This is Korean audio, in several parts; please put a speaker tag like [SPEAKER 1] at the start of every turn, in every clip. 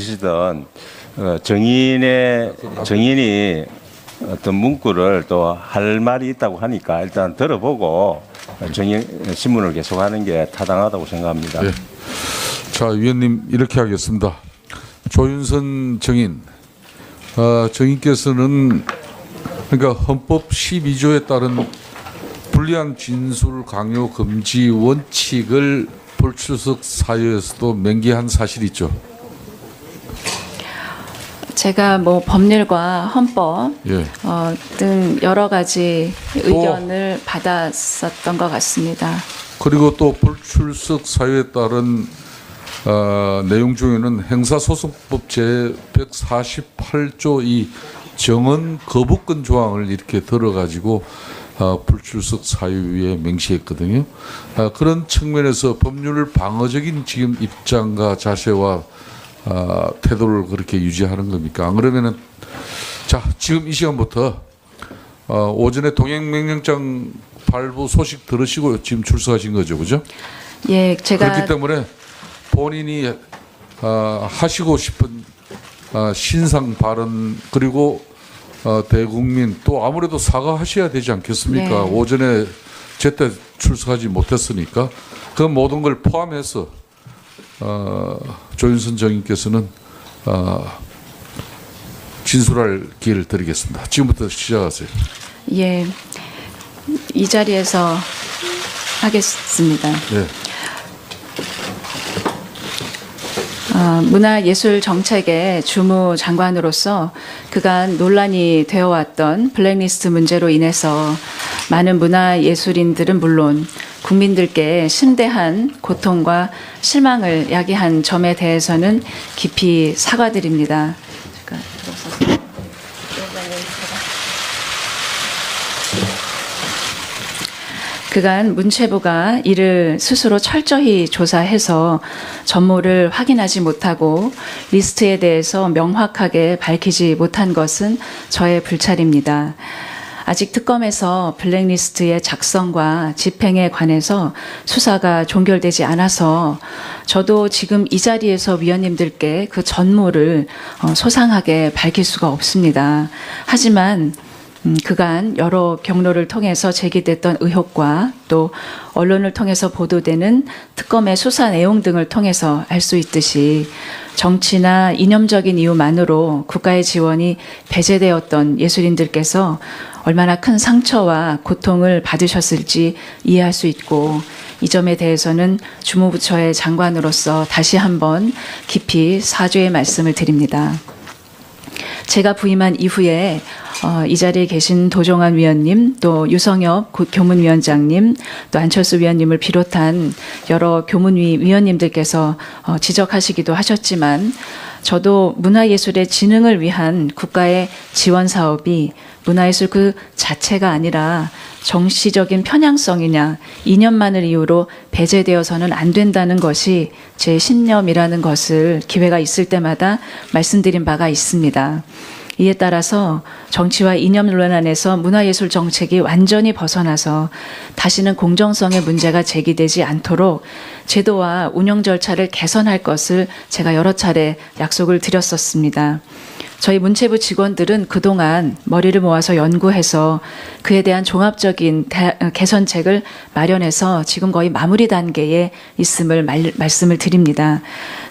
[SPEAKER 1] 시던 어, 정인의 정인이 어떤 문구를 또 할 말이 있다고 하니까 일단 들어보고 정인 신문을 계속하는 게 타당하다고 생각합니다.
[SPEAKER 2] 예. 자, 위원님 이렇게 하겠습니다. 조윤선 정인, 어, 정인께서는 그러니까 헌법 12조에 따른 불리한 진술 강요 금지 원칙을 불출석 사유에서도 명기한 사실이 있죠.
[SPEAKER 3] 제가 뭐 법률과 헌법
[SPEAKER 2] 예.
[SPEAKER 3] 어, 등 여러 가지 의견을 받았었던 것 같습니다.
[SPEAKER 2] 그리고 또 불출석 사유에 따른 어, 내용 중에는 행사소송법 제 148조 이 정언 거부권 조항을 이렇게 들어가지고 어, 불출석 사유에 명시했거든요. 어, 그런 측면에서 법률 방어적인 지금 입장과 자세와 어, 태도를 그렇게 유지하는 겁니까? 안 그러면은 자 지금 이 시간부터 어, 오전에 동행명령장 발부 소식 들으시고 지금 출석하신 거죠, 그죠?
[SPEAKER 3] 예, 제가
[SPEAKER 2] 그렇기 때문에 본인이 어, 하시고 싶은 어, 신상 발언 그리고 어, 대국민 또 아무래도 사과하셔야 되지 않겠습니까?
[SPEAKER 3] 네.
[SPEAKER 2] 오전에 제때 출석하지 못했으니까 그 모든 걸 포함해서 어, 조윤선 정인께서는 어, 진술할 기회를 드리겠습니다. 지금부터 시작하세요.
[SPEAKER 3] 예, 이 자리에서 하겠습니다.
[SPEAKER 2] 네.
[SPEAKER 3] 어, 문화예술정책의 주무 장관으로서 그간 논란이 되어왔던 블랙리스트 문제로 인해서 많은 문화예술인들은 물론 국민들께 심대한 고통과 실망을 야기한 점에 대해서는 깊이 사과드립니다. 그간 문체부가 이를 스스로 철저히 조사해서 전모를 확인하지 못하고 리스트에 대해서 명확하게 밝히지 못한 것은 저의 불찰입니다. 아직 특검에서 블랙리스트의 작성과 집행에 관해서 수사가 종결되지 않아서 저도 지금 이 자리에서 위원님들께 그 전모를 어, 소상하게 밝힐 수가 없습니다. 하지만 음, 그간 여러 경로를 통해서 제기됐던 의혹과 또 언론을 통해서 보도되는 특검의 수사 내용 등을 통해서 알 수 있듯이 정치나 이념적인 이유만으로 국가의 지원이 배제되었던 예술인들께서 얼마나 큰 상처와 고통을 받으셨을지 이해할 수 있고 이 점에 대해서는 주무부처의 장관으로서 다시 한번 깊이 사죄의 말씀을 드립니다. 제가 부임한 이후에 어, 이 자리에 계신 도종환 위원님, 또 유성엽 고- 교문위원장님, 또 안철수 위원님을 비롯한 여러 교문위 위원님들께서 어, 지적하시기도 하셨지만 저도 문화예술의 진흥을 위한 국가의 지원 사업이 문화예술 그 자체가 아니라 정치적인 편향성이냐 이념만을 이유로 배제되어서는 안 된다는 것이 제 신념이라는 것을 기회가 있을 때마다 말씀드린 바가 있습니다. 이에 따라서 정치와 이념 논란 안에서 문화예술 정책이 완전히 벗어나서 다시는 공정성의 문제가 제기되지 않도록 제도와 운영 절차를 개선할 것을 제가 여러 차례 약속을 드렸었습니다. 저희 문체부 직원들은 그동안 머리를 모아서 연구해서 그에 대한 종합적인 대- 어, 개선책을 마련해서 지금 거의 마무리 단계에 있음을 말, 말씀을 드립니다.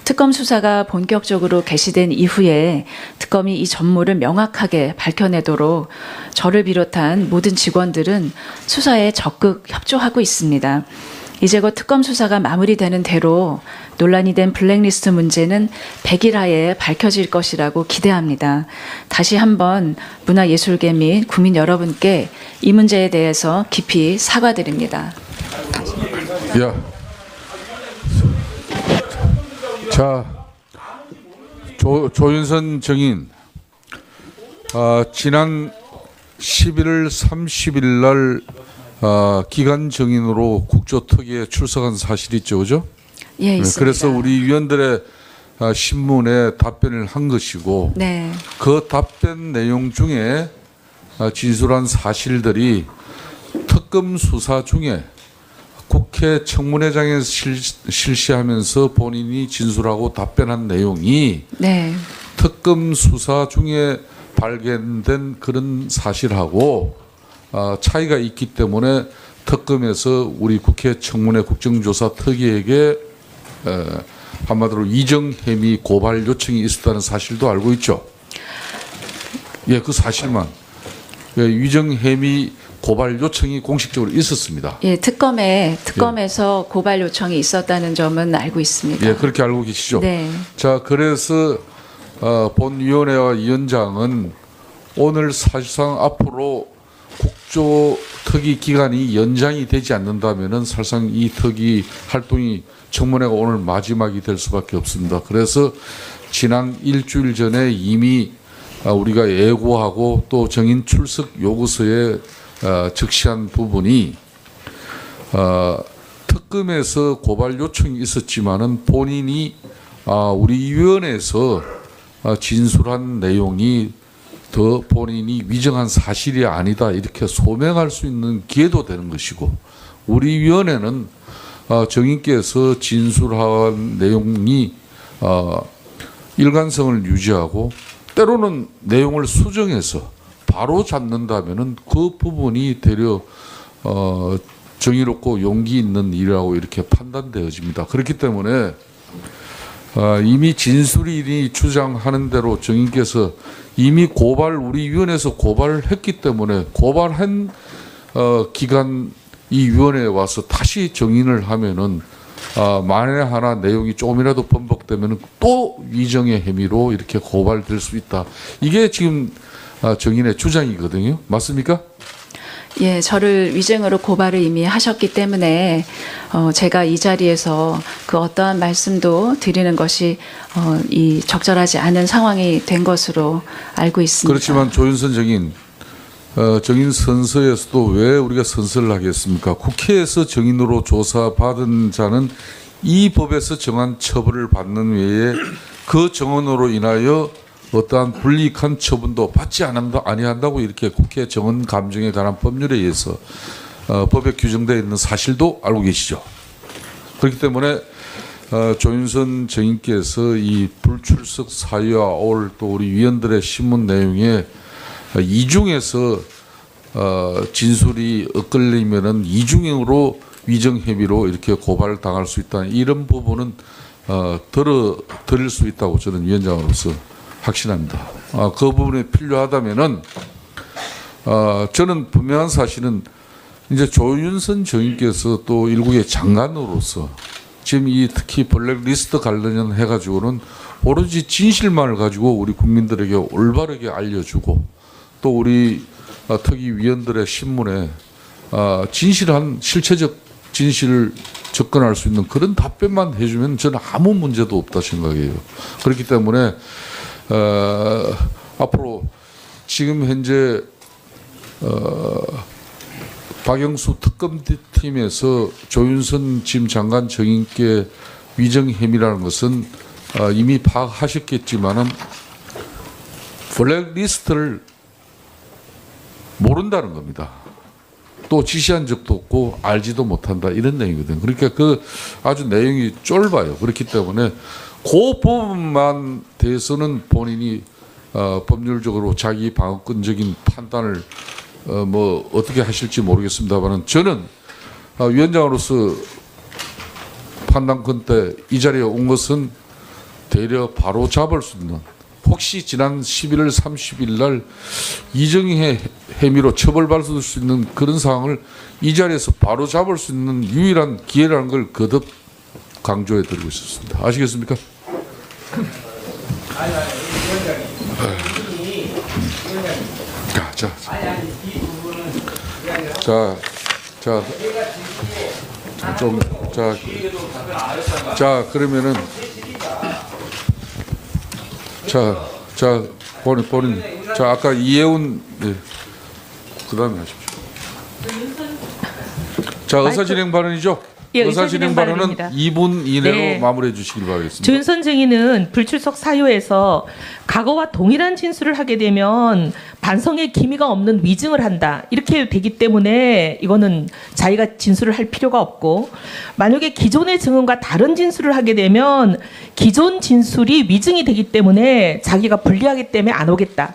[SPEAKER 3] 특검 수사가 본격적으로 개시된 이후에 특검이 이 전모를 명확하게 밝혀내도록 저를 비롯한 모든 직원들은 수사에 적극 협조하고 있습니다. 이제 곧 특검 수사가 마무리되는 대로 논란이 된 블랙리스트 문제는 100일 하에 밝혀질 것이라고 기대합니다. 다시 한번 문화예술계 및 국민 여러분께 이 문제에 대해서 깊이 사과드립니다.
[SPEAKER 2] 야. 자, 조, 조윤선 정인. 아, 지난 11월 30일 날 아, 기간 정인으로 국조특위에 출석한 사실이 있죠, 그죠?
[SPEAKER 3] 예,
[SPEAKER 2] 네,
[SPEAKER 3] 있습니다.
[SPEAKER 2] 그래서 우리 위원들의 아, 신문에 답변을 한 것이고
[SPEAKER 3] 네,
[SPEAKER 2] 그 답변 내용 중에 아, 진술한 사실들이 특검 수사 중에 국회 청문회장에서 실, 실시하면서 본인이 진술하고 답변한 내용이
[SPEAKER 3] 네.
[SPEAKER 2] 특검 수사 중에 발견된 그런 사실하고 아, 차이가 있기 때문에 특검에서 우리 국회 청문회 국정조사 특위에게 에, 한마디로 이정 혐의 고발 요청이 있었다는 사실도 알고 있죠. 예, 그 사실만 예, 혐의 고발 요청이 공식적으로 있었습니다.
[SPEAKER 3] 예, 특검에 특검에서 고발 요청이 있었다는 점은 알고 있습니다.
[SPEAKER 2] 예, 그렇게 알고 계시죠.
[SPEAKER 3] 네.
[SPEAKER 2] 자, 그래서 어, 본위원회와 위원장은 오늘 사실상 앞으로 국조 특위 기간이 연장이 되지 않는다면은 사실상 이 특위 활동이 청문회가 오늘 마지막이 될 수밖에 없습니다. 그래서 지난 일주일 전에 이미 아, 우리가 예고하고 또 정인 출석 요구서에 어, 적시한 부분이 어, 특검에서 고발 요청이 있었지만은 본인이 아, 우리 위원회에서 아, 진술한 내용이 더 본인이 위정한 사실이 아니다 이렇게 소명할 수 있는 기회도 되는 것이고 우리 위원회는 아, 정인께서 진술한 내용이 아, 일관성을 유지하고 때로는 내용을 수정해서 바로 잡는다면은 그 부분이 되려 어, 정의롭고 용기 있는 일이라고 이렇게 판단되어집니다. 그렇기 때문에 어, 이미 진술인이 주장하는 대로 정인께서 이미 고발 우리 위원회에서 고발을 했기 때문에 고발한 어, 기간 이 위원회에 와서 다시 정인을 하면은 아, 만에 하나 내용이 조금이라도 번복되면은 또 위정의 혐의로 이렇게 고발될 수 있다. 이게 지금 아, 정인의 주장이거든요. 맞습니까?
[SPEAKER 3] 예, 저를 위증으로 고발을 이미 하셨기 때문에 어, 제가 이 자리에서 그 어떠한 말씀도 드리는 것이 어, 이 적절하지 않은 상황이 된 것으로 알고 있습니다.
[SPEAKER 2] 그렇지만 조윤선 정인 어, 정인 선서에서도 왜 우리가 선서를 하겠습니까? 국회에서 정인으로 조사받은 자는 이 법에서 정한 처벌을 받는 외에 그 정언으로 인하여 어떠한 불이익한 처분도 받지 않는다 아니한다고 이렇게 국회 정언 감정에 관한 법률에 의해서 어, 법에 규정되어 있는 사실도 알고 계시죠. 그렇기 때문에 어, 조윤선 정인께서 이 불출석 사유와 올또 우리 위원들의 신문 내용에 어, 이중에서 어, 진술이 엇갈리면은 이중으로 위정 혐의로 이렇게 고발을 당할 수 있다. 이런 부분은 어, 들어 드릴 수 있다고 저는 위원장으로서 확신합니다. 아, 그 부분이 필요하다면은 어, 저는 분명한 사실은 이제 조윤선 정인께서 또 일국의 장관으로서 지금 이 특히 블랙리스트 관련 해 가지고는 오로지 진실만을 가지고 우리 국민들에게 올바르게 알려주고 또 우리 어, 특위 위원들의 신문에 어, 진실한 실체적 진실을 접근할 수 있는 그런 답변만 해주면 저는 아무 문제도 없다 생각해요. 그렇기 때문에 어, 앞으로 지금 현재 어, 박영수 특검팀에서 조윤선 지금 장관 정인께 위정 혐의라는 것은 어, 이미 파악하셨겠지만은 블랙리스트를 모른다는 겁니다. 또 지시한 적도 없고 알지도 못한다 이런 내용이거든요. 그러니까 그 아주 내용이 쫄봐요. 그렇기 때문에 그 부분만 대해서는 본인이 어, 법률적으로 자기 방어권적인 판단을 어, 뭐 어떻게 하실지 모르겠습니다만은 저는 어, 위원장으로서 판단권 때 이 자리에 온 것은 대려 바로 잡을 수 있는 혹시 지난 11월 30일 날 이정희 혐의로 처벌받을 수 있는 그런 상황을 이 자리에서 바로 잡을 수 있는 유일한 기회라는 걸 거듭 강조해 드리고 있었습니다. 아시겠습니까? 자, 자, 자, 자, 좀, 자, 자, 그러면은, 자, 자, 본인, 본인, 자, 아까 이해운, 네. 그 다음에 하십시오. 자, 의사진행 발언이죠?
[SPEAKER 4] 예,
[SPEAKER 2] 의사
[SPEAKER 4] 의사
[SPEAKER 2] 진행
[SPEAKER 4] 진행
[SPEAKER 2] 발언은
[SPEAKER 4] 발언입니다.
[SPEAKER 2] 2분 이내로
[SPEAKER 4] 네.
[SPEAKER 2] 마무리해 주시길 바라겠습니다.
[SPEAKER 4] 조윤선 증인은 불출석 사유에서 과거와 동일한 진술을 하게 되면 반성의 기미가 없는 위증을 한다. 이렇게 되기 때문에 이거는 자기가 진술을 할 필요가 없고 만약에 기존의 증언과 다른 진술을 하게 되면 기존 진술이 위증이 되기 때문에 자기가 불리하기 때문에 안 오겠다.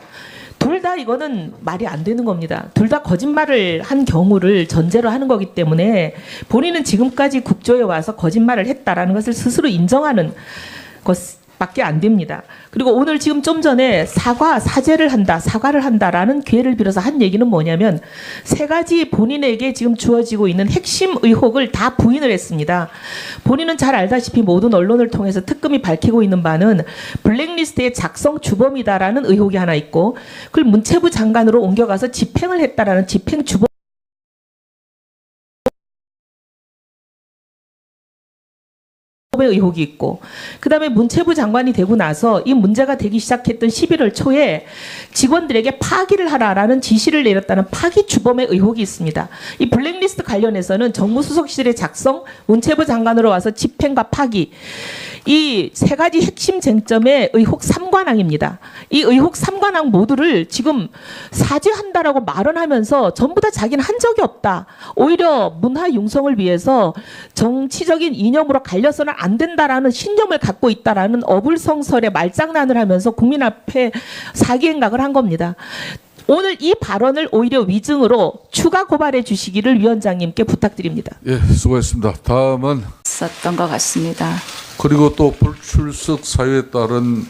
[SPEAKER 4] 둘 다 이거는 말이 안 되는 겁니다. 둘 다 거짓말을 한 경우를 전제로 하는 거기 때문에 본인은 지금까지 국조에 와서 거짓말을 했다라는 것을 스스로 인정하는 것 밖에 안 됩니다. 그리고 오늘 지금 좀 전에 사과 사죄를 한다, 사과를 한다라는 기회를 빌어서 한 얘기는 뭐냐면 세 가지 본인에게 지금 주어지고 있는 핵심 의혹을 다 부인을 했습니다. 본인은 잘 알다시피 모든 언론을 통해서 특검이 밝히고 있는 바는 블랙리스트의 작성 주범이다라는 의혹이 하나 있고 그걸 문체부 장관으로 옮겨가서 집행을 했다라는 집행 주범 의 의혹이 있고 그다음에 문체부 장관이 되고 나서 이 문제가 되기 시작했던 11월 초에 직원들에게 파기를 하라라는 지시를 내렸다는 파기 주범의 의혹이 있습니다. 이 블랙리스트 관련해서는 정무수석실의 작성, 문체부 장관으로 와서 집행과 파기 이 세 가지 핵심 쟁점의 의혹 삼관왕입니다 이 의혹 삼관왕 모두를 지금 사죄한다라고 말언하면서 전부 다 자기는 한 적이 없다. 오히려 문화 융성을 위해서 정치적인 이념으로 갈려서는 안 된다라는 신념을 갖고 있다라는 어불성설의 말장난을 하면서 국민 앞에 사기 행각을 한 겁니다. 오늘 이 발언을 오히려 위증으로 추가 고발해 주시기를 위원장님께 부탁드립니다.
[SPEAKER 2] 예, 수고했습니다. 다음은
[SPEAKER 3] 있었던 것 같습니다.
[SPEAKER 2] 그리고 또 불출석 사유에 따른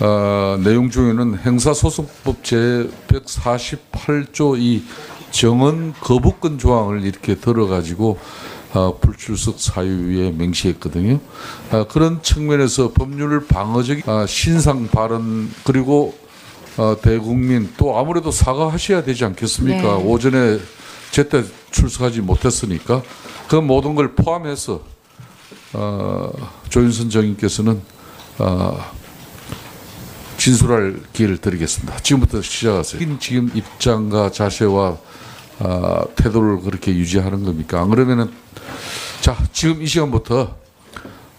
[SPEAKER 2] 어, 내용 중에는 행사소송법 제 148조 이 정언 거부권 조항을 이렇게 들어가지고 어, 불출석 사유에 명시했거든요. 어, 그런 측면에서 법률 방어적 아, 신상 발언 그리고 어, 대국민 또 아무래도 사과하셔야 되지 않겠습니까?
[SPEAKER 3] 네.
[SPEAKER 2] 오전에 제때 출석하지 못했으니까 그 모든 걸 포함해서 어, 조윤선 정인께서는 어, 진술할 기회를 드리겠습니다. 지금부터 시작하세요. 지금 입장과 자세와 어, 태도를 그렇게 유지하는 겁니까? 안 그러면은 자 지금 이 시간부터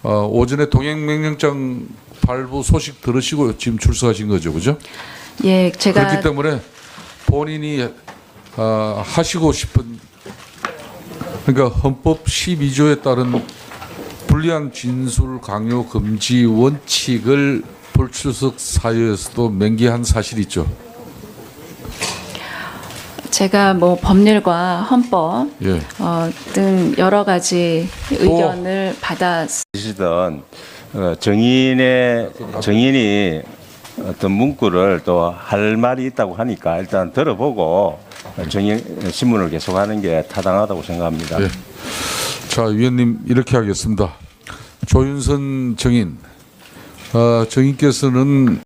[SPEAKER 2] 어, 오전에 동행명령장 발부 소식 들으시고 지금 출석하신 거죠, 그죠?
[SPEAKER 3] 예, 제가
[SPEAKER 2] 그렇기 때문에 본인이 어, 하시고 싶은 그러니까 헌법 12조에 따른 불리한 진술 강요 금지 원칙을 불출석 사유에서도 맹기한 사실이 있죠.
[SPEAKER 3] 제가 뭐 법률과 헌법
[SPEAKER 2] 예.
[SPEAKER 3] 어, 등 여러 가지 의견을 받아
[SPEAKER 1] 시던 어, 정인의 정인이 어떤 문구를 또 할 말이 있다고 하니까 일단 들어보고 정인 신문을 계속하는 게 타당하다고 생각합니다.
[SPEAKER 2] 예. 자, 위원님 이렇게 하겠습니다. 조윤선 정인, 어, 정인께서는